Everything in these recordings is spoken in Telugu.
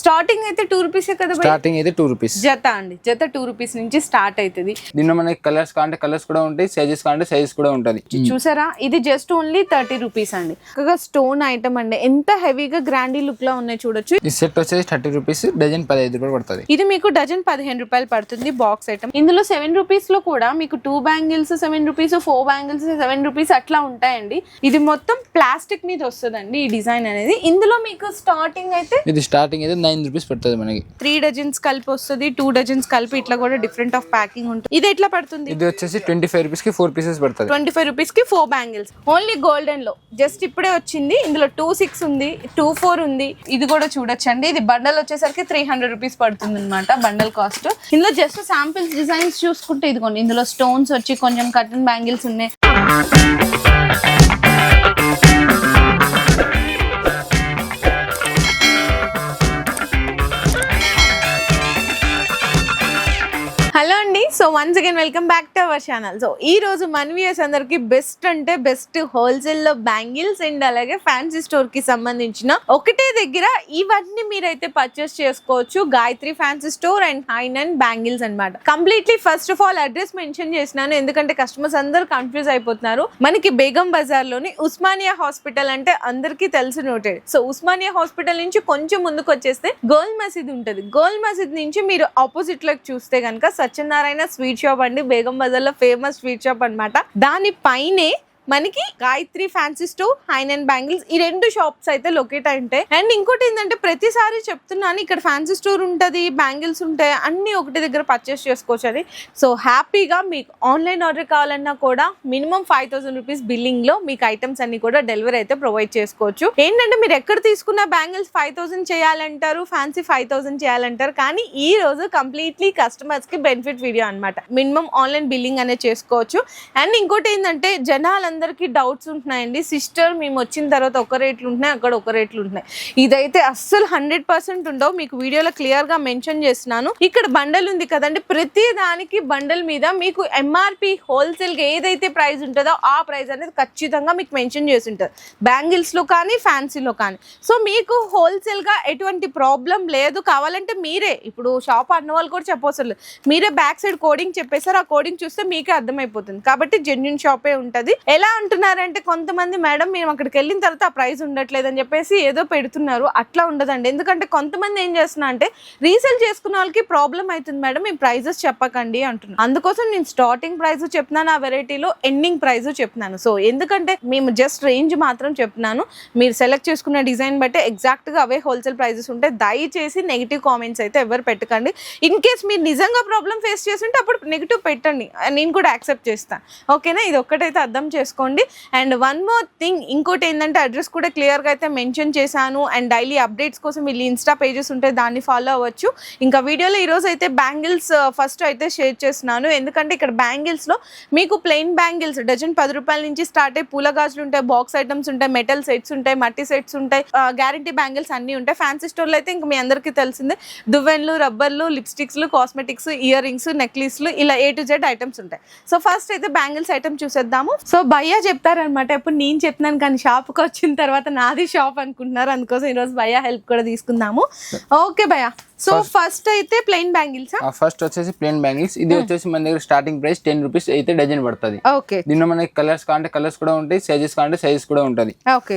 స్టార్టింగ్ అయితే టూ రూపీసే కదా? స్టార్టింగ్ అయితే టూ రూపీస్ జత అండి. జత టూ రూపీస్ నుంచి స్టార్ట్ అవుతుంది దీనిలో మనకి కలర్స్ కావాలంటే కలర్స్ కూడా ఉంటాయి సైజెస్ కావాలంటే సైజెస్ కూడా ఉంటుంది. చూసారా? ఇది జస్ట్ ఓన్లీ థర్టీ రూపీస్ అండి. స్టోన్ ఐటమ్ అండి. ఎంత హెవీగా గ్రాండీ లుక్లో ఉన్నాయి చూడొచ్చు. ఈ సెట్ వచ్చేసి థర్టీ రూపీస్ డజన్ పదహైదు రూపాయలు పడుతుంది. ఇది మీకు డజన్ పదిహేను రూపాయలు పడుతుంది బాక్స్ ఐటమ్ ఇందులో సెవెన్ రూపీస్లో కూడా మీకు two bangles seven rupees four bangles seven rupees అట్లా ఉంటాయండి. ఇది మొత్తం ప్లాస్టిక్ మీద వస్తుందండి ఈ డిజైన్ అనేది. ఇందులో మీకు స్టార్టింగ్ అయితే ఇది స్టార్టింగ్ అయితే నైన్ రూపీస్ పడుతుంది మనకి. త్రీ డజన్స్ కలిపి వస్తుంది టూ డజన్స్ కలిపి ఇట్లా కూడా డిఫరెంట్ ఆఫ్ ప్యాకింగ్ ఉంటుంది. ఇది ఎట్లా పడుతుంది? ఇది వచ్చేసి ట్వంటీ ఫైవ్ రూపీస్కి ఫోర్ పీసెస్ పడుతుంది. ట్వంటీ ఫైవ్ రూపీస్కి ఫోర్ బ్యాంగిల్స్ ఓన్లీ గోల్డెన్లో. జస్ట్ ఇప్పుడే వచ్చింది ఇందులో టూ సిక్స్ ఉంది టూ ఫోర్ ఉంది. ఇది కూడా చూడొచ్చండి. ఇది బండల్ వచ్చేసరికి త్రీ హండ్రెడ్ రూపీస్ పడుతుంది అనమాట బండల్ కాస్ట్ ఇందులో జస్ట్ శాంపిల్స్ డిజైన్స్ చూసుకుంటే ఇదిగోండి. ఇందులో స్టోన్స్ వచ్చి కొంచెం కటన్ బ్యాంగిల్స్ ఉన్నాయి. హలో అండి. So once again welcome back to our channel so ఈ రోజు మన వ్యూస్ అందరికి బెస్ట్ అంటే బెస్ట్ హోల్సేల్లో బ్యాంగిల్స్ అండ్ అలాగే ఫ్యాన్సీ స్టోర్కి సంబంధించిన ఒకటే దగ్గర ఇవన్నీ మీరైతే పర్చేస్ చేసుకోవచ్చు. గాయత్రి ఫ్యాన్సీ స్టోర్ అండ్ హైన్ అండ్ బ్యాంగిల్స్ అన్నమాట. Completely first of all address mention చేసినాను. ఎందుకంటే కస్టమర్స్ అందరూ కన్ఫ్యూజ్ అయిపోతున్నారు. మనకి బేగం బజార్లోని ఉస్మానియా హాస్పిటల్ అంటే అందరికీ తెలుసు నోటెడ్ సో ఉస్మానియా హాస్పిటల్ నుంచి కొంచెం ముందుకు వచ్చేస్తే గోల్ మసీద్ ఉంటుంది. గోల్ మసీద్ నుంచి మీరు ఆపోజిట్లోకి చూస్తే కనుక సత్యనారాయణ స్వీట్ షాప్ అండి. బేగం బజార్లో ఫేమస్ స్వీట్ షాప్ అన్నమాట. దాని పైనే మనకి గాయత్రి ఫ్యాన్సీ స్టోర్ హైన్ అండ్ బ్యాంగిల్స్ ఈ రెండు షాప్స్ అయితే లొకేట్ అయి ఉంటాయి. అండ్ ఇంకోటి ఏంటంటే ప్రతిసారి చెప్తున్నాను ఇక్కడ ఫ్యాన్సీ స్టోర్ ఉంటుంది బ్యాంగిల్స్ ఉంటాయి అన్ని ఒకటి దగ్గర పర్చేస్ చేసుకోవచ్చు అని సో హ్యాపీగా మీకు ఆన్లైన్ ఆర్డర్ కావాలన్నా కూడా మినిమం ఫైవ్ థౌసండ్ రూపీస్ బిల్లింగ్లో మీకు ఐటమ్స్ అన్ని కూడా డెలివరీ అయితే ప్రొవైడ్ చేసుకోవచ్చు. ఏంటంటే మీరు ఎక్కడ తీసుకున్న బ్యాంగిల్స్ ఫైవ్ థౌసండ్ చేయాలంటారు ఫ్యాన్సీ ఫైవ్ థౌసండ్ చేయాలంటారు కానీ ఈ రోజు కంప్లీట్లీ కస్టమర్స్కి బెనిఫిట్ వీడియో అనమాట మినిమం ఆన్లైన్ బిల్లింగ్ అనేది చేసుకోవచ్చు. అండ్ ఇంకోటి ఏంటంటే అందరికీ డౌట్స్ ఉంటున్నాయండి. సిస్టర్ మేము వచ్చిన తర్వాత ఒక రేట్లు ఉంటున్నాయి అక్కడ ఒక రేట్లు ఉంటున్నాయి. ఇదైతే అస్సలు హండ్రెడ్ పర్సెంట్ ఉండవు. మీకు వీడియోలో క్లియర్గా మెన్షన్ చేస్తున్నాను. ఇక్కడ బండల్ ఉంది కదండి. ప్రతి దానికి బండల్ మీద మీకు ఎంఆర్పి హోల్సేల్గా ఏదైతే ప్రైస్ ఉంటుందో ఆ ప్రైస్ అనేది ఖచ్చితంగా మీకు మెన్షన్ చేసి ఉంటుంది. బ్యాంగిల్స్లో కానీ ఫ్యాన్సీలో కానీ. సో మీకు హోల్సేల్గా ఎటువంటి ప్రాబ్లం లేదు. కావాలంటే మీరే. ఇప్పుడు షాప్ అన్న వాళ్ళు కూడా చెప్పవసరం లేదు. మీరే బ్యాక్ సైడ్ కోడింగ్ చెప్పేసారు ఆ కోడింగ్ చూస్తే మీకే అర్థమైపోతుంది. కాబట్టి జెన్యున్ షాపే ఉంటుంది. ఎలా అంటున్నారంటే కొంతమంది మేడం మేము అక్కడికి వెళ్ళిన తర్వాత ఆ ప్రైస్ ఉండట్లేదు అని చెప్పేసి ఏదో పెడుతున్నారు. అట్లా ఉండదండి. ఎందుకంటే కొంతమంది ఏం చేస్తున్నా అంటే రీసేల్ చేసుకున్న వాళ్ళకి ప్రాబ్లం అవుతుంది మేడం మీ ప్రైజెస్ చెప్పకండి అంటున్నాను అందుకోసం నేను స్టార్టింగ్ ప్రైస్ చెప్తున్నాను ఆ వెరైటీలో ఎండింగ్ ప్రైస్ చెప్తున్నాను. సో ఎందుకంటే మేము జస్ట్ రేంజ్ మాత్రం చెప్తున్నాను. మీరు సెలెక్ట్ చేసుకున్న డిజైన్ బట్టి ఎగ్జాక్ట్గా అవే హోల్సేల్ ప్రైజెస్ ఉంటాయి దయచేసి నెగిటివ్ కామెంట్స్ అయితే ఎవరు పెట్టకండి. ఇన్ కేస్ మీరు నిజంగా ప్రాబ్లం ఫేస్ చేస్తుంటే అప్పుడు నెగిటివ్ పెట్టండి. నేను కూడా యాక్సెప్ట్ చేస్తాను ఓకేనా? ఇది ఒక్కటైతే అర్థం చేస్తాను చేసుకోండి. అండ్ వన్ మోర్ థింగ్ ఇంకోటి ఏంటంటే అడ్రస్ కూడా క్లియర్గా అయితే మెన్షన్ చేశాను. అండ్ డైలీ అప్డేట్స్ కోసం వీళ్ళు ఇన్స్టా పేజెస్ ఉంటాయి దాన్ని ఫాలో అవ్వచ్చు. ఇంకా వీడియోలో ఈరోజు అయితే బ్యాంగిల్స్ uh, ఫస్ట్ అయితే షేర్ చేస్తున్నాను. ఎందుకంటే ఇక్కడ బ్యాంగిల్స్లో మీకు ప్లెయిన్ బ్యాంగిల్స్ డజన్ పది రూపాయల నుంచి స్టార్ట్ అయ్యి పూల గాజులు ఉంటాయి బాక్స్ ఐటమ్స్ ఉంటాయి మెటల్ సెట్స్ ఉంటాయి మట్టి సెట్స్ ఉంటాయి uh, గ్యారంటీ బ్యాంగిల్స్ అన్నీ ఉంటాయి. ఫ్యాన్సీ స్టోర్లో అయితే ఇంకా మీ అందరికీ తెలిసిందే. దువ్వెన్లు రబ్బర్లు లిప్స్టిక్స్లు కాస్మెటిక్స్ ఇయర్ రింగ్స్ నెక్లెస్లు ఇలా ఏ టు జెడ్ ఐటమ్స్ ఉంటాయి. సో ఫస్ట్ అయితే బ్యాంగిల్స్ ఐటమ్ చూసేద్దాము. సో భయ్యా చెప్తారనమాట ఇప్పుడు నేను చెప్తున్నాను కానీ షాప్కి వచ్చిన తర్వాత నాది షాప్ అనుకుంటున్నారు. అందుకోసం ఈరోజు భయ్యా హెల్ప్ కూడా తీసుకుందాము. ఓకే భయ్యా. సో ఫస్ట్ అయితే ప్లెయిన్ బ్యాంగిల్స్ ఫస్ట్ వచ్చేసి ప్లేన్ బ్యాంగిల్స్ ఇది వచ్చేసి మన దగ్గర స్టార్టింగ్ ప్రైస్ టెన్ రూపీస్ అయితే డజన్ పడుతుంది. ఓకే దీనిలో మనకి కలర్స్ కావాలంటే కలర్స్ కూడా ఉంటాయి సైజెస్ కావాలంటే సైజెస్ కూడా ఉంటుంది ఓకే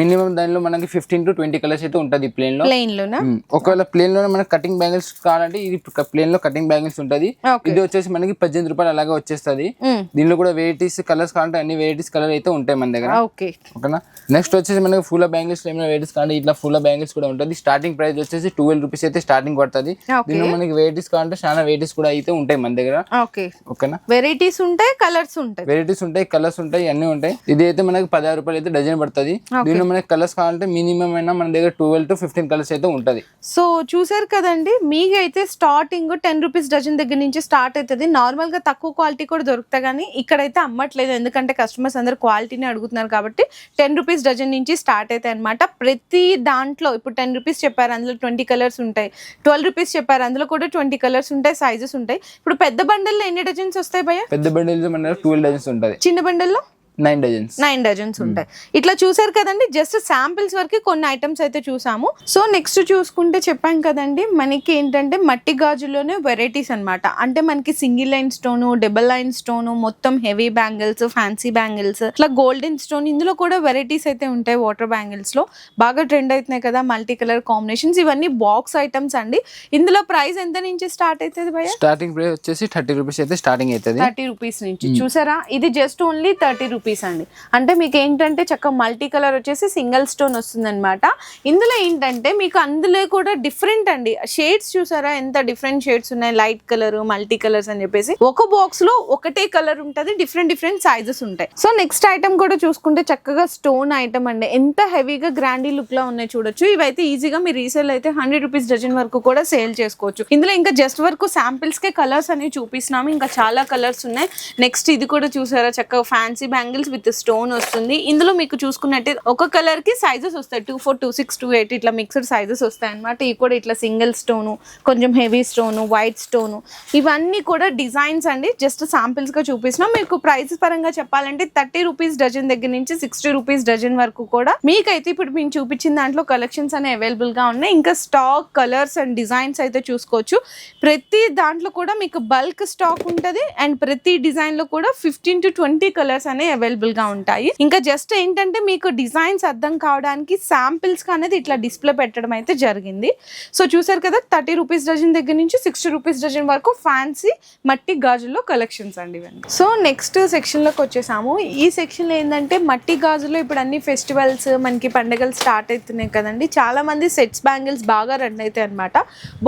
మినిమం దానిలో మనకి ఫిఫ్టీన్ టు ట్వంటీ కలర్స్ అయితే ఉంటుంది ప్లేన్లో. ప్లెయిన్ లోనా మ్మ్. ఒకవేళ ప్లేన్లో మనకి కటింగ్ బ్యాంగిల్స్ కావాలంటే ఇది ప్లేన్లో కటింగ్ బ్యాంగిల్స్ ఉంటుంది. ఇది వచ్చేసి మనకి పద్దెనిమిది రూపాయలు అలాగే వచ్చేస్తుంది. మ్మ్. దీనిలో కూడా వెరైటీస్ కలర్స్ కావాలంటే అన్ని వెరైటీస్ కలర్ అయితే ఉంటాయి మన దగ్గర. ఓకే ఓకేనా? నెక్స్ట్ వచ్చేసి మనకి ఫుల్ బ్యాంగిల్స్ ఏమైనా వెరైటీస్ కావాలంటే ఇట్లా ఫుల్ బ్యాంగిల్స్ కూడా ఉంటుంది. స్టార్టింగ్ ప్రైస్ వచ్చేసి ట్వెల్వ్ రూపీస్ అయితే స్టార్టింగ్ పడుతుంది. దీనిలో మనకి వెరైటీస్ కావాలంటే చాలా వెరైటీస్ కూడా అయితే ఉంటాయి మన దగ్గర. ఓకే ఓకేనా? వెరైటీస్ ఉంటాయి కలర్స్ ఉంటాయి. వెరైటీస్ ఉంటాయి కలర్స్ ఉంటాయి అన్ని ఉంటాయి. ఇది అయితే మనకి పదహారు రూపాయలు అయితే డజన్ పడుతుంది. దీనిలో మనకి కలర్స్ కావాలంటే మినిమం అయినా మన దగ్గర ట్వెల్వ్ టు ఫిఫ్టీన్ కలర్స్ అయితే ఉంటుంది. సో చూసారు కదండి మీకైతే స్టార్టింగ్ టెన్ రూపీస్ డజన్ దగ్గర నుంచి స్టార్ట్ అవుతుంది నార్మల్గా తక్కువ క్వాలిటీ కూడా దొరుకుతాయి కానీ ఇక్కడైతే అమ్మట్లేదు. ఎందుకంటే కస్టమర్స్ అందరు క్వాలిటీని అడుగుతున్నారు కాబట్టి టెన్ రూపీస్ డజన్ నుంచి స్టార్ట్ అవుతాయి అనమాట ప్రతి దాంట్లో ఇప్పుడు టెన్ రూపీస్ చెప్పారు అందులో ట్వంటీ కలర్స్ ఉంటాయి. ట్వెల్వ్ రూపీస్ చెప్పారు. అందులో కూడా ట్వంటీ కలర్స్ ఉంటాయి సైజెస్ ఉంటాయి. ఇప్పుడు పెద్ద బండల్లో ఎన్ని డజన్స్ వస్తాయి భయ్య? పెద్ద మన దగ్గర ట్వెల్వ్ డజన్స్ ఉంటుంది. చిన్న బండల్లో? నైన్ డజన్స్ నైన్ డజన్స్ ఉంటాయి. ఇట్లా చూసారు కదండి జస్ట్ శాంపిల్స్ వరకు కొన్ని ఐటమ్స్ అయితే చూసాము. సో నెక్స్ట్ చూసుకుంటే చెప్పాం కదండి మనకి ఏంటంటే మట్టి గాజులోనే వెరైటీస్ అన్నమాట. అంటే మనకి single line stone double line stone మొత్తం హెవీ బ్యాంగిల్స్ ఫ్యాన్సీ బ్యాంగిల్స్ ఇట్లా గోల్డెన్ స్టోన్ ఇందులో కూడా వెరైటీస్ అయితే ఉంటాయి వాటర్ బ్యాంగిల్స్లో. బాగా ట్రెండ్ అవుతున్నాయి కదా మల్టీ కలర్ కాంబినేషన్స్ ఇవన్నీ బాక్స్ ఐటమ్స్ అండి. ఇందులో ప్రైస్ ఎంత నుంచి స్టార్ట్ అవుతుంది భయ స్టార్టింగ్ ప్రైస్ వచ్చేసి థర్టీ రూపీస్ అయితే స్టార్టింగ్ అవుతుంది. థర్టీ రూపీస్ నుంచి. చూసారా? ఇది జస్ట్ ఓన్లీ థర్టీ రూపీస్ అండి. అంటే మీకు ఏంటంటే చక్క మల్టీ కలర్ వచ్చేసి సింగిల్ స్టోన్ వస్తుంది అనమాట ఇందులో ఏంటంటే మీకు అందులో కూడా డిఫరెంట్ అండి. షేడ్స్ చూసారా? ఎంత డిఫరెంట్ షేడ్స్ ఉన్నాయి? లైట్ కలర్ మల్టీ కలర్స్ అని చెప్పేసి. ఒక బాక్స్లో ఒకటే కలర్ ఉంటుంది. డిఫరెంట్ డిఫరెంట్ సైజెస్ ఉంటాయి. సో నెక్స్ట్ ఐటమ్ కూడా చూసుకుంటే చక్కగా స్టోన్ ఐటమ్ అండి. ఎంత హెవీగా గ్రాండీ లుక్ లా ఉన్నాయి చూడొచ్చు. ఇవైతే ఈజీగా మీ రీసేల్ అయితే హండ్రెడ్ రూపీస్ డజన్ వరకు కూడా సేల్ చేసుకోవచ్చు. ఇందులో ఇంకా జస్ట్ వరకు శాంపిల్స్ కే కలర్స్ అనేవి చూపిస్తున్నాము. ఇంకా చాలా కలర్స్ ఉన్నాయి. నెక్స్ట్ ఇది కూడా చూసారా? చక్కగా ఫ్యాన్సీ బ్యాంగిల్స్ విత్ స్టోన్ వస్తుంది. ఇందులో మీకు చూసుకున్నట్టే ఒక కలర్కి సైజెస్ వస్తాయి. Two four two six two eight ఇట్లా మిక్స్డ్ సైజెస్ వస్తాయి అనమాట ఇవి కూడా ఇట్లా సింగిల్ స్టోను కొంచెం హెవీ స్టోను వైట్ స్టోను ఇవన్నీ కూడా డిజైన్స్ అండి. జస్ట్ సాంపిల్స్గా చూపిస్తున్నాం. మీకు ప్రైస్ పరంగా చెప్పాలంటే థర్టీ రూపీస్ డజన్ దగ్గర నుంచి సిక్స్టీ రూపీస్ డజన్ వరకు కూడా మీకైతే ఇప్పుడు మేము చూపించిన దాంట్లో కలెక్షన్స్ అనేవి అవైలబుల్గా ఉన్నాయి. ఇంకా స్టాక్ కలర్స్ అండ్ డిజైన్స్ అయితే చూసుకోవచ్చు. ప్రతి దాంట్లో కూడా మీకు బల్క్ స్టాక్ ఉంటుంది. అండ్ ప్రతి డిజైన్లో కూడా ఫిఫ్టీన్ టు ట్వంటీ కలర్స్ అనేవి అవైలబుల్గా ఉంటాయి. ఇంకా జస్ట్ ఏంటంటే మీకు డిజైన్స్ అర్థం కావడానికి శాంపిల్స్ అనేది ఇట్లా డిస్ప్లే పెట్టడం అయితే జరిగింది. సో చూసారు కదా థర్టీ రూపీస్ డజన్ దగ్గర నుంచి సిక్స్టీ రూపీస్ డజన్ వరకు ఫ్యాన్సీ మట్టి గాజుల్లో కలెక్షన్స్ అండి ఇవన్నీ. సో నెక్స్ట్ సెక్షన్లోకి వచ్చేసాము. ఈ సెక్షన్లో ఏంటంటే మట్టి గాజుల్లో ఇప్పుడు అన్ని ఫెస్టివల్స్ మనకి పండుగలు స్టార్ట్ అవుతున్నాయి కదండి. చాలా మంది సెట్స్ బ్యాంగిల్స్ బాగా రన్ అవుతాయి అనమాట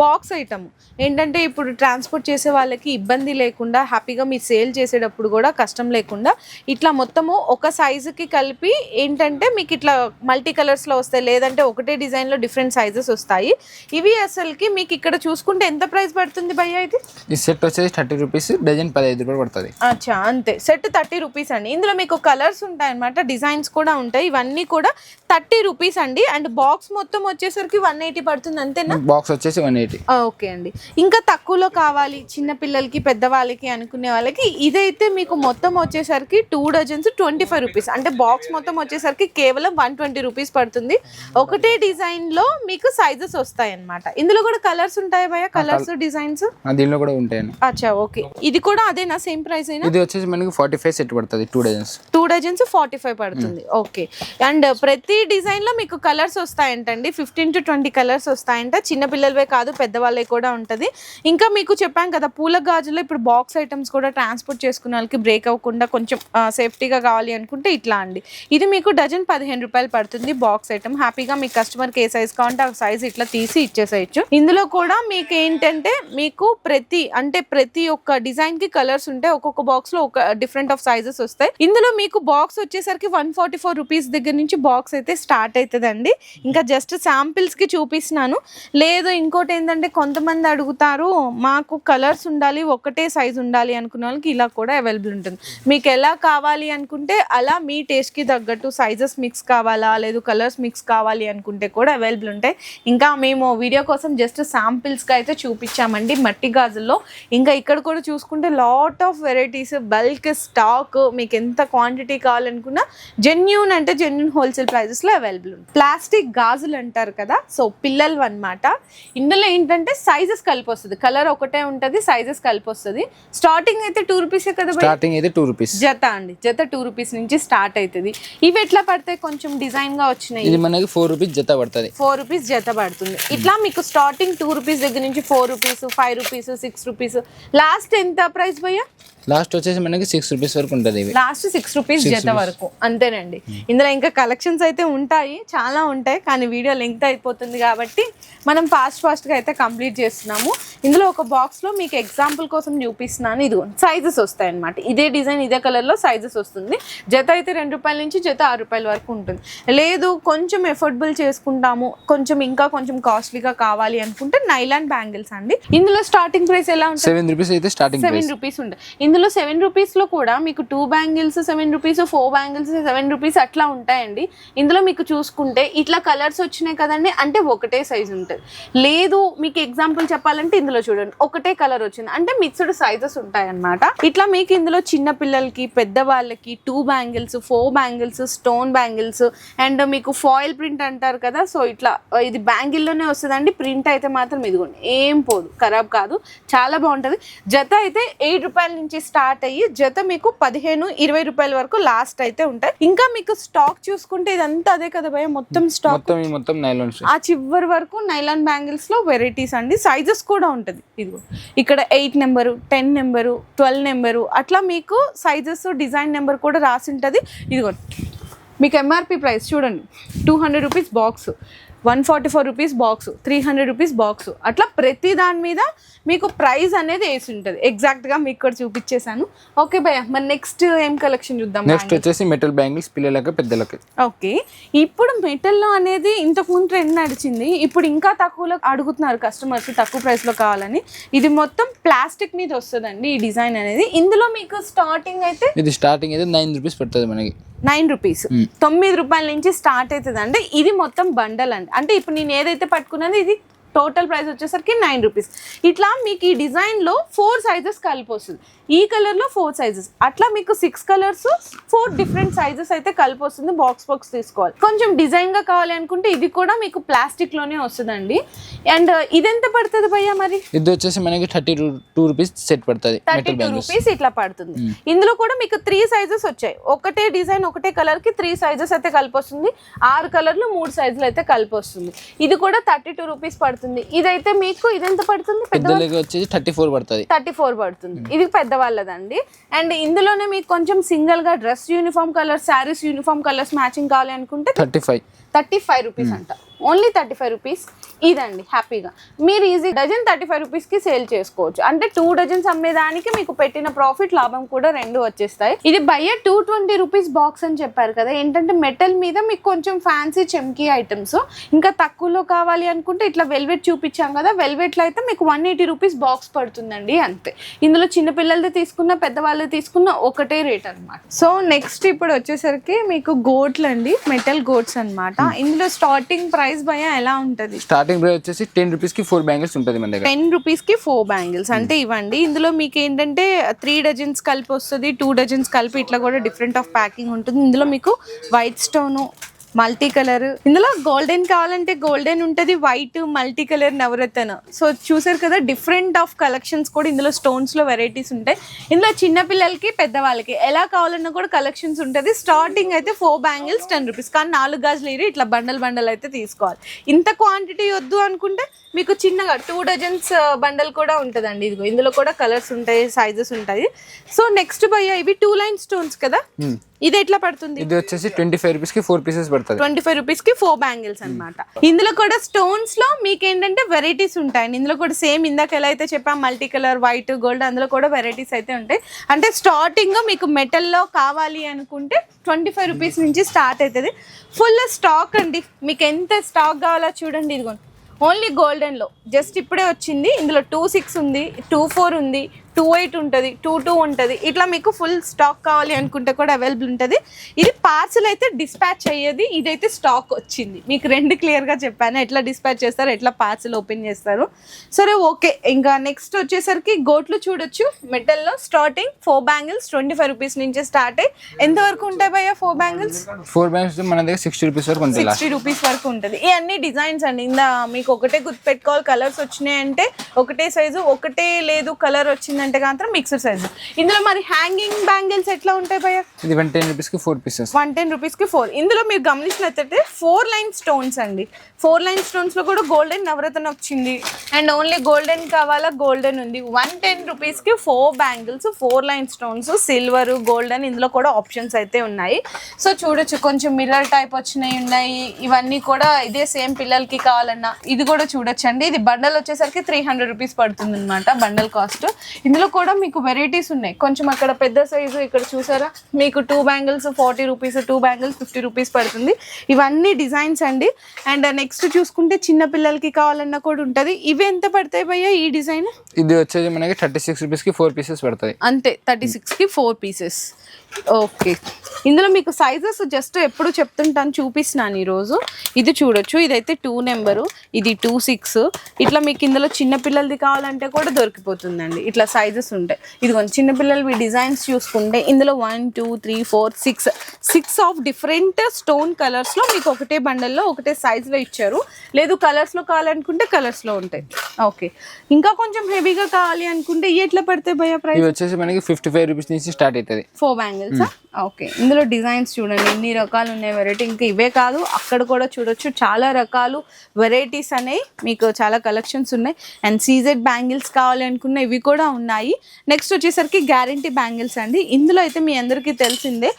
బాక్స్ ఐటమ్ ఏంటంటే ఇప్పుడు ట్రాన్స్పోర్ట్ చేసే వాళ్ళకి ఇబ్బంది లేకుండా హ్యాపీగా మీరు సేల్ చేసేటప్పుడు కూడా కష్టం లేకుండా ఇట్లా మొత్తము ఒక సైజుకి కలిపి ఏంటంటే మీకు ఇట్లా మల్టీ కలర్స్లో వస్తాయి లేదంటే ఒకటే డిజైన్లో డిఫరెంట్ సైజెస్ వస్తాయి. ఇవి అసలుకి మీకు ఇక్కడ చూసుకుంటే ఎంత ప్రైస్ పడుతుంది భయ్య ఇది? ఈ సెట్ వచ్చేసి థర్టీ రూపీస్ డజన్ పదహైదు రూపాయలు పడుతుంది. అచ్చా అంతే. సెట్ థర్టీ రూపీస్ అండి. ఇందులో మీకు కలర్స్ ఉంటాయి అనమాట డిజైన్స్ కూడా ఉంటాయి. ఇవన్నీ కూడా థర్టీ రూపీస్ అండి. అండ్ బాక్స్ మొత్తం వచ్చేసరికి వన్ ఎయిటీ పడుతుంది అంతేనా? బాక్స్ వచ్చేసి వన్ ఎయిటీ ఓకే అండి. ఇంకా తక్కువలో కావాలి చిన్న పిల్లలకి పెద్దవాళ్ళకి అనుకునే వాళ్ళకి ఇదైతే మీకు మొత్తం వచ్చేసరికి two dozens twenty five rupees అంటే బాక్స్ మొత్తం వచ్చేసరికి కేవలం వన్ ట్వంటీ రూపీస్ పడుతుంది. ఒకటే డిజైన్లో మీకు సైజెస్ వస్తాయి అన్నమాట ఇందులో కూడా కలర్స్ ఉంటాయి భయ కలర్స్ డిజైన్స్ దీనిలో కూడా ఉంటాయండి. అచ్చా ఓకే. ఇది కూడా అదేనా? సేమ్ ప్రైస్ అయినా ఇది వచ్చేసి మనకి ఫార్టీ ఫైవ్ సెట్ పడుతుంది two dozens two dozens forty five పడుతుంది ఓకే. అండ్ ప్రతి డిజైన్లో మీకు కలర్స్ వస్తాయంటండి. ఫిఫ్టీన్ టు ట్వంటీ కలర్స్ వస్తాయంట. చిన్న పిల్లలవే కాదు పెద్దవాళ్ళే కూడా ఉంటుంది. ఇంకా మీకు చెప్పాం కదా పూల గాజులో ఇప్పుడు బాక్స్ ఐటమ్స్ కూడా ట్రాన్స్పోర్ట్ చేసుకున్న వాళ్ళకి బ్రేక్ అవ్వకుండా కొంచెం సేఫ్టీగా కావాలి అనుకుంటే ఇట్లా అండి. ఇది మీకు డజన్ పదిహేను రూపాయలు పడుతుంది బాక్స్ ఐటమ్. హ్యాపీగా మీ కస్టమర్కి ఏ సైజ్ కావాలంటే ఆ సైజ్ ఇట్లా తీసి ఇచ్చేసేయచ్చు. ఇందులో కూడా మీకు ఏంటంటే మీకు ప్రతి అంటే ప్రతి ఒక్క డిజైన్కి కలర్స్ ఉంటాయి ఒక్కొక్క బాక్స్లో ఒక డిఫరెంట్ ఆఫ్ సైజెస్ వస్తాయి. ఇందులో మీకు బాక్స్ వచ్చేసరికి వన్ ఫార్టీ ఫోర్ రూపీస్ దగ్గర నుంచి బాక్స్ అయితే స్టార్ట్ అవుతుందండి ఇంకా జస్ట్ శాంపిల్స్కి చూపిస్తున్నాను. లేదు ఇంకోటి ఏంటంటే కొంతమంది అడుగుతారు మాకు కలర్స్ ఉండాలి ఒకటే సైజ్ ఉండాలి అనుకున్న వాళ్ళకి ఇలా కూడా అవైలబుల్ ఉంటుంది. మీకు ఎలా కావాలి అనుకుంటే అలా మీ టేస్ట్కి తగ్గట్టు సైజెస్ మిక్స్ కావాలా? లేదు కలర్స్ మిక్స్ కావాలి అనుకుంటే కూడా అవైలబుల్ ఉంటాయి. ఇంకా మేము వీడియో కోసం జస్ట్ శాంపిల్స్గా అయితే చూపించామండి. మట్టి గాజుల్లో. ఇంకా ఇక్కడ కూడా చూసుకుంటే lot of varieties bulk stock మీకు ఎంత క్వాంటిటీ కావాలనుకున్నా జెన్యున్ అంటే జెన్యున్ హోల్సేల్ ప్రైజెస్లో అవైలబుల్ ఉంది ప్లాస్టిక్ గాజులు అంటారు కదా? సో పిల్లలు అన్నమాట. ఇందులో ఏంటంటే సైజెస్ కలిపి వస్తుంది కలర్ ఒకటే ఉంటుంది సైజెస్ కలిపి వస్తుంది స్టార్టింగ్ అయితే టూ రూపీసే కదా? స్టార్టింగ్ అయితే టూ రూపీస్ జత అండి జత. టూ రూపీస్ నుంచి స్టార్ట్ అవుతుంది. ఇవి ఎట్లా పడతాయి కొంచెం డిజైన్గా వచ్చినాయి. ఇది మనకి ఫోర్ రూపీస్ జత పడుతుంది. ఫోర్ రూపీస్ జత పడుతుంది. ఇట్లా మీకు స్టార్టింగ్ టూ రూపీస్ దగ్గర నుంచి four rupees five rupees six rupees last ఎంత ప్రైస్ భయ్యా? లాస్ట్ వచ్చేసి మనకి సిక్స్ రూపీస్ వరకు ఉంటుంది ఇవి. లాస్ట్ సిక్స్ రూపీస్ జత వరకు. అంతేనండి. ఇందులో ఇంకా కలెక్షన్స్ అయితే ఉంటాయి చాలా ఉంటాయి కానీ వీడియో లెంగ్త్ అయిపోతుంది కాబట్టి మనం ఫాస్ట్ ఫాస్ట్గా అయితే కంప్లీట్ చేస్తున్నాము. ఇందులో ఒక బాక్స్లో మీకు ఎగ్జాంపుల్ కోసం చూపిస్తున్నాను. ఇది సైజెస్ వస్తాయి అనమాట ఇదే డిజైన్ ఇదే కలర్లో సైజెస్ వస్తుంది. జత అయితే రెండు రూపాయల నుంచి జత ఆరు రూపాయల వరకు ఉంటుంది. లేదు కొంచెం ఎఫోర్డబుల్ చేసుకుంటాము. కొంచెం ఇంకా కొంచెం కాస్ట్లీగా కావాలి అనుకుంటే నైలాన్ బ్యాంగిల్స్ అండి. ఇందులో స్టార్టింగ్ ప్రైస్ ఎలా ఉంటుంది? సెవెన్ రూపీస్ అయితే స్టార్టింగ్ సెవెన్ రూపీస్ ఉంటాయి ఇందులో సెవెన్ రూపీస్లో కూడా మీకు two bangles seven rupees four bangles seven rupees అట్లా ఉంటాయండి. ఇందులో మీకు చూసుకుంటే ఇట్లా కలర్స్ వచ్చినాయి కదండి అంటే ఒకటే సైజ్ ఉంటుంది. లేదు మీకు ఎగ్జాంపుల్ చెప్పాలంటే ఇందులో చూడండి ఒకటే కలర్ వచ్చింది. అంటే మిక్స్డ్ సైజెస్ ఉంటాయి అన్నమాట ఇట్లా మీకు ఇందులో చిన్న పిల్లలకి పెద్దవాళ్ళకి two bangles four bangles stone bangles and మీకు ఫాయిల్ ప్రింట్ అంటారు కదా సో ఇట్లా ఇది బ్యాంగిల్లోనే వస్తుందండి. ప్రింట్ అయితే మాత్రం ఇదిగోండి ఏం పోదు ఖరాబ్ కాదు చాలా బాగుంటుంది. జత అయితే ఎయిట్ రూపాయల నుంచి స్టార్ట్ అయ్యి జత మీకు పదిహేను ఇరవై రూపాయల వరకు లాస్ట్ అయితే ఉంటాయి. ఇంకా మీకు స్టాక్ చూసుకుంటే ఇదంతా అదే కదా భయ మొత్తం స్టాక్ మొత్తం నైలాన్స్ ఆ చివరి వరకు నైలాన్ బ్యాంగిల్స్లో వెరైటీస్ అండి. సైజెస్ కూడా ఉంటుంది. ఇదిగో ఇక్కడ eight number ten number twelve number అట్లా మీకు సైజెస్ డిజైన్ నెంబర్ కూడా రాసి ఉంటుంది. ఇదిగో మీకు ఎంఆర్పి ప్రైస్ చూడండి. Two hundred rupees box one forty four rupees box three hundred rupees box. అట్లా ప్రతి దాని మీద మీకు ప్రైస్ అనేది వేసి ఉంటుంది. ఎగ్జాక్ట్గా మీకు కూడా చూపించేశాను. ఓకే భయ్య. మరి నెక్స్ట్ ఏం కలెక్షన్ చూద్దాం? నెక్స్ట్ వచ్చేసి మెటల్ బ్యాంగిల్స్ పిల్లలకి పెద్దలకి. ఓకే ఇప్పుడు మెటల్లో అనేది ఇంతకు ముందు ట్రెండ్ నడిచింది. ఇప్పుడు ఇంకా తక్కువలో అడుగుతున్నారు కస్టమర్స్ తక్కువ ప్రైస్లో కావాలని. ఇది మొత్తం ప్లాస్టిక్ మీద వస్తుందండి ఈ డిజైన్ అనేది. ఇందులో మీకు స్టార్టింగ్ అయితే ఇది స్టార్టింగ్ అయితే నైన్ రూపీస్ పడుతుంది మనకి. Nine rupees. తొమ్మిది రూపాయల నుంచి స్టార్ట్ అవుతుంది అంటే ఇది మొత్తం బండల్ అండి. అంటే ఇప్పుడు నేను ఏదైతే పట్టుకున్నానో ఇది టోటల్ ప్రైస్ వచ్చేసరికి నైన్ రూపీస్. ఇట్లా మీకు ఈ డిజైన్లో ఫోర్ సైజెస్ కలిపి వస్తుంది. ఈ కలర్లో ఫోర్ సైజెస్ అట్లా మీకు six colours four different sizes అయితే కలిపి వస్తుంది. బాక్స్ బాక్స్ తీసుకోవాలి. కొంచెం డిజైన్గా కావాలి అనుకుంటే ఇది కూడా మీకు ప్లాస్టిక్లోనే వస్తుందండి. అండ్ ఇదెంత పడుతుంది భయ్యా మరి? ఇది వచ్చేసి మనకి థర్టీ టూ రూపీస్ సెట్ పడుతుంది థర్టీ టూ రూపీస్ ఇట్లా పడుతుంది. ఇందులో కూడా మీకు త్రీ సైజెస్ వచ్చాయి. ఒకటే డిజైన్ ఒకటే కలర్కి త్రీ సైజెస్ అయితే కలిపి వస్తుంది. ఆరు కలర్లు మూడు సైజులు అయితే కలిపి వస్తుంది. ఇది కూడా థర్టీ టూ రూపీస్ పడుతుంది. ఇదైతే మీకు ఇదెంత పడుతుంది? పెద్ద పెద్దలకి వచ్చేసి థర్టీ ఫోర్ పడుతుంది. థర్టీ ఫోర్ పడుతుంది ఇది పెద్దవాళ్ళదండి. అండ్ ఇందులోనే మీకు కొంచెం సింగిల్గా dress uniform colours saris uniform colours matching కావాలి అనుకుంటే thirty five. Thirty five rupees అంట. Only thirty five rupees. ఇదండి హ్యాపీగా. మీరు ఈజీ డజన్ థర్టీ ఫైవ్ రూపీస్కి సేల్ చేసుకోవచ్చు. అంటే టూ డజన్స్ అమ్మేదానికి మీకు పెట్టిన ప్రాఫిట్ లాభం కూడా రెండు వచ్చేస్తాయి. ఇది బయ్య టూ ట్వంటీ రూపీస్ బాక్స్ అని చెప్పారు కదా ఏంటంటే మెటల్ మీద మీకు కొంచెం ఫ్యాన్సీ చెమ్కీ ఐటమ్స్. ఇంకా తక్కువలో కావాలి అనుకుంటే ఇట్లా వెల్వెట్ చూపించాం కదా వెల్వెట్లో అయితే మీకు వన్ ఎయిటీ రూపీస్ బాక్స్ పడుతుందండి అంతే. ఇందులో చిన్నపిల్లలది తీసుకున్న పెద్దవాళ్ళది తీసుకున్న ఒకటే రేట్ అన్నమాట. సో నెక్స్ట్ ఇప్పుడు వచ్చేసరికి మీకు గోట్లు అండి మెటల్ గోట్స్ అన్నమాట ఇందులో స్టార్టింగ్ ప్రైస్ భయ ఎలా ఉంటది? స్టార్టింగ్ ప్రైస్ వచ్చేసి టెన్ రూపీస్కి ఫోర్ బ్యాంగిల్స్ ఉంటుంది మన దగ్గర. టెన్ రూపీస్కి ఫోర్ బ్యాంగిల్స్. అంటే ఇవ్వండి. ఇందులో మీకు ఏంటంటే త్రీ డజన్స్ కలిపి వస్తుంది టూ డజన్స్ కలిపి ఇట్లా కూడా డిఫరెంట్ ఆఫ్ ప్యాకింగ్ ఉంటుంది. ఇందులో మీకు వైట్ స్టోన్ మల్టీ కలర్. ఇందులో గోల్డెన్ కావాలంటే గోల్డెన్ ఉంటుంది వైట్ మల్టీ కలర్ నవరత్న. సో చూసారు కదా డిఫరెంట్ ఆఫ్ కలెక్షన్స్ కూడా ఇందులో స్టోన్స్లో వెరైటీస్ ఉంటాయి. ఇందులో చిన్న పిల్లలకి పెద్దవాళ్ళకి ఎలా కావాలన్నా కూడా కలెక్షన్స్ ఉంటుంది. స్టార్టింగ్ అయితే ఫోర్ బ్యాంగిల్స్ టెన్ రూపీస్ కానీ నాలుగు గాజులు ఇరి ఇట్లా బండల్ బండల్ అయితే తీసుకోవాలి. ఇంత క్వాంటిటీ వద్దు అనుకుంటే మీకు చిన్నగా టూ డజన్స్ బండల్ కూడా ఉంటుందండి. ఇదిగో ఇందులో కూడా కలర్స్ ఉంటాయి సైజెస్ ఉంటాయి. సో నెక్స్ట్ భయ్య ఇవి టూ లైన్ స్టోన్స్ కదా? ఇది ఎట్లా పడుతుంది? ఇది వచ్చేసి ట్వంటీ ఫైవ్ రూపీస్కి ఫోర్ పీసెస్ పడుతుంది. ట్వంటీ ఫైవ్ రూపీస్కి ఫోర్ బ్యాంగిల్స్ అన్నమాట. ఇందులో కూడా స్టోన్స్లో మీకు ఏంటంటే వెరైటీస్ ఉంటాయి. ఇందులో కూడా సేమ్ ఇందాక ఎలా అయితే చెప్పాం మల్టీ కలర్ వైట్ గోల్డ్ అందులో కూడా వెరైటీస్ అయితే ఉంటాయి. అంటే స్టార్టింగ్ మీకు మెటల్లో కావాలి అనుకుంటే ట్వంటీ ఫైవ్ రూపీస్ నుంచి స్టార్ట్ అవుతుంది. ఫుల్ స్టాక్ అండి. మీకు ఎంత స్టాక్ కావాలో చూడండి ఇదిగోండి. ఓన్లీ గోల్డెన్లో. జస్ట్ ఇప్పుడే వచ్చింది. ఇందులో టూ సిక్స్ ఉంది టూ ఫోర్ ఉంది టూ ఎయిట్ ఉంటుంది టూ టూ ఉంటుంది. ఇట్లా మీకు ఫుల్ స్టాక్ కావాలి అనుకుంటే కూడా అవైలబుల్ ఉంటుంది. ఇది పార్సల్ అయితే డిస్పాచ్ అయ్యేది ఇదైతే స్టాక్ వచ్చింది. మీకు రెండు క్లియర్గా చెప్పాను ఎట్లా డిస్పాచ్ చేస్తారు ఎట్లా పార్సల్ ఓపెన్ చేస్తారు. సరే ఓకే. ఇంకా నెక్స్ట్ వచ్చేసరికి గోట్లు చూడొచ్చు. మెటల్లో starting four bangles twenty five rupees నుంచి స్టార్ట్ అయ్యి. ఎంతవరకు ఉంటాయి భయ్య ఫోర్ బ్యాంగిల్స్ ఫోర్ బ్యాంగిల్స్ మన దగ్గర సిక్స్టీ రూపీస్ వరకు ఉంటుంది సిక్స్టీ రూపీస్ వరకు ఉంటుంది. ఈ అన్ని డిజైన్స్ అండి. ఇందా మీకు ఒకటే గుర్తుపెట్టుకోవాలి. కలర్స్ వచ్చినాయి అంటే ఒకటే సైజు ఒకటే లేదు కలర్ వచ్చిందంటే మాత్రం మిక్స్డ్ సైజు ఇందులో మరి హ్యాంగింగ్ బ్యాంగిల్స్ ఎట్లా ఉంటాయి భయ్య? ఇది వన్ టెన్ రూపీస్కి ఫోర్ పీసెస్ వన్ టెన్ రూపీస్కి ఫోర్ ఇందులో మీరు గమనించినట్లయితే ఫోర్ లైన్ స్టోన్స్ అండి. ఫోర్ లైన్ స్టోన్స్లో కూడా గోల్డెన్ నవరత్న వచ్చింది. అండ్ ఓన్లీ గోల్డెన్ కావాలా? గోల్డెన్ ఉంది. వన్ టెన్ రూపీస్కి four bangles four line stones silver golden ఇందులో కూడా ఆప్షన్స్ అయితే ఉన్నాయి. సో చూడొచ్చు. కొంచెం మిర్రర్ టైప్ వచ్చినాయి ఉన్నాయి. ఇవన్నీ కూడా ఇదే సేమ్ పిల్లలకి కావాలన్నా. ఇది కూడా చూడొచ్చు అండి ఇది బండల్ వచ్చేసరికి త్రీ హండ్రెడ్ రూపీస్ పడుతుంది అనమాట బండల్ కాస్ట్ ఇందులో కూడా మీకు వెరైటీస్ ఉన్నాయి. కొంచెం అక్కడ పెద్ద సైజు ఇక్కడ చూసారా? మీకు two bangles forty rupees two bangles fifty rupees పడుతుంది. ఇవన్నీ డిజైన్స్ అండి. అండ్ నెక్స్ట్ చూసుకుంటే చిన్న పిల్లలకి కావాలన్నా కూడా ఉంటుంది. ఇవి ఎంత పడతాయి భయ్య ఈ డిజైన్ ఇది వచ్చేసి మనకి థర్టీ సిక్స్ రూపీస్కి ఫోర్ పీసెస్ పడుతుంది అంతే థర్టీ సిక్స్కి ఫోర్ పీసెస్ ఓకే ఇందులో మీకు సైజెస్ జస్ట్ ఎప్పుడు చెప్తుంటాను చూపిస్తున్నాను ఈరోజు. ఇది చూడొచ్చు. ఇదైతే టూ నెంబరు ఇది టూ సిక్స్ ఇట్లా మీకు ఇందులో చిన్న పిల్లలది కావాలంటే కూడా దొరికిపోతుందండి. ఇట్లా సైజెస్ ఉంటాయి ఇదిగోండి చిన్న పిల్లలవి డిజైన్స్ చూసుకుంటే ఇందులో one two three four six six of different stone కలర్స్లో మీకు ఒకటే బండల్లో ఒకటే సైజులో ఇచ్చారు. లేదు కలర్స్లో కావాలనుకుంటే కలర్స్లో ఉంటాయి. ఓకే ఇంకా కొంచెం హెవీగా కావాలి అనుకుంటే ఎట్లా పడతాయి భయ ప్రైస్ వచ్చేసి మనకి ఫిఫ్టీ ఫైవ్ రూపీస్ నుంచి స్టార్ట్ అవుతుంది. ఫోర్ బ్యాంగిల్స్ ఓకే ఇందులో డిజైన్స్ చూడండి. ఎన్ని రకాలు ఉన్నాయి వెరైటీ ఇంకా ఇవే కాదు అక్కడ కూడా చూడొచ్చు. చాలా రకాలు వెరైటీస్ అనేవి మీకు చాలా కలెక్షన్స్ ఉన్నాయి. అండ్ సీజెడ్ బ్యాంగిల్స్ కావాలి అనుకున్న ఇవి కూడా ఉన్నాయి. ఉన్నాయి. నెక్స్ట్ వచ్చేసరికి గ్యారంటీ బ్యాంగిల్స్ అండి. ఇందులో అయితే మీ అందరికీ తెలిసిందే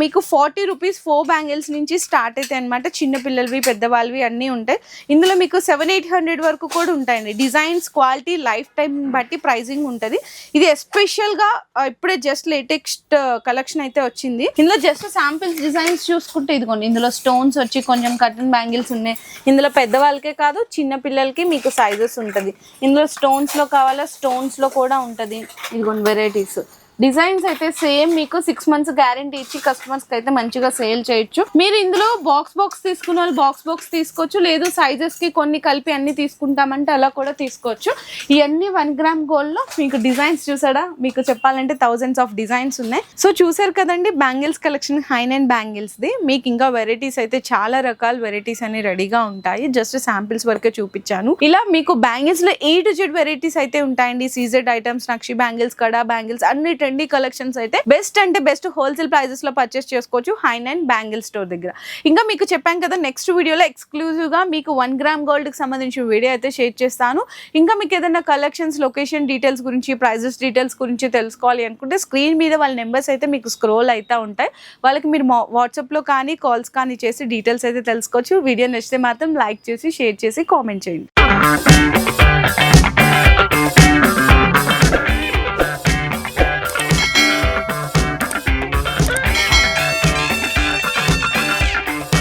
మీకు ఫార్టీ రూపీస్ ఫోర్ బ్యాంగిల్స్ నుంచి స్టార్ట్ అవుతాయి అనమాట చిన్న పిల్లలవి పెద్దవాళ్ళవి అన్నీ ఉంటాయి. ఇందులో మీకు సెవెన్ ఎయిట్ హండ్రెడ్ వరకు కూడా ఉంటాయండి. Designs quality life time pricing ఉంటుంది. ఇది ఎస్పెషల్గా ఇప్పుడే జస్ట్ లేటెస్ట్ కలెక్షన్ అయితే వచ్చింది. ఇందులో జస్ట్ శాంపిల్స్ డిజైన్స్ చూసుకుంటే ఇదిగోండి. ఇందులో స్టోన్స్ వచ్చి కొంచెం కటన్ బ్యాంగిల్స్ ఉన్నాయి. ఇందులో పెద్దవాళ్ళకే కాదు చిన్న పిల్లలకి మీకు సైజెస్ ఉంటుంది. ఇందులో స్టోన్స్లో కావాలా? స్టోన్స్లో కూడా ఉంటుంది. ఇదిగోండి వెరైటీస్ డిజైన్స్ అయితే సేమ్ మీకు సిక్స్ మంత్స్ గ్యారంటీ ఇచ్చి కస్టమర్స్కి అయితే మంచిగా సేల్ చేయొచ్చు. మీరు ఇందులో బాక్స్ బాక్స్ తీసుకున్న వాళ్ళు బాక్స్ బాక్స్ తీసుకోవచ్చు లేదు సైజెస్కి కొన్ని కలిపి అన్ని తీసుకుంటామంటే అలా కూడా తీసుకోవచ్చు. ఇవన్నీ వన్ గ్రామ్ గోల్డ్లో మీకు డిజైన్స్ చూసాడా? మీకు చెప్పాలంటే థౌజండ్స్ ఆఫ్ డిజైన్స్ ఉన్నాయి. సో చూసారు కదండి బ్యాంగిల్స్ కలెక్షన్ హైన్ అండ్ బ్యాంగిల్స్ ది. మీకు ఇంకా వెరైటీస్ అయితే చాలా రకాల వెరైటీస్ అన్ని రెడీగా ఉంటాయి. జస్ట్ శాంపిల్స్ వరకే చూపించాను. ఇలా మీకు బ్యాంగిల్స్లో ఏ టు జెడ్ వెరైటీస్ అయితే ఉంటాయండి. సీజెడ్ ఐటమ్స్ నక్షి బ్యాంగిల్స్ కడా బ్యాంగిల్స్ అన్ని ట్రెండీ కలెక్షన్స్ అయితే బెస్ట్ అంటే బెస్ట్ హోల్సేల్ ప్రైజెస్లో పర్చేస్ చేసుకోవచ్చు హైన్ అండ్ బ్యాంగిల్ స్టోర్ దగ్గర. ఇంకా మీకు చెప్పాను కదా నెక్స్ట్ వీడియోలో ఎక్స్క్లూజివ్గా మీకు వన్ గ్రామ్ గోల్డ్కి సంబంధించిన వీడియో అయితే షేర్ చేస్తాను. ఇంకా మీకు ఏదైనా కలెక్షన్స్ లొకేషన్ డీటెయిల్స్ గురించి ప్రైజెస్ డీటెయిల్స్ గురించి తెలుసుకోవాలి అనుకుంటే స్క్రీన్ మీద వాళ్ళ నెంబర్స్ అయితే మీకు స్క్రోల్ అవుతూ ఉంటాయి. వాళ్ళకి మీరు వాట్సాప్లో కానీ కాల్స్ కానీ చేసి డీటెయిల్స్ అయితే తెలుసుకోవచ్చు. వీడియో నచ్చితే మాత్రం లైక్ చేసి షేర్ చేసి కామెంట్ చేయండి.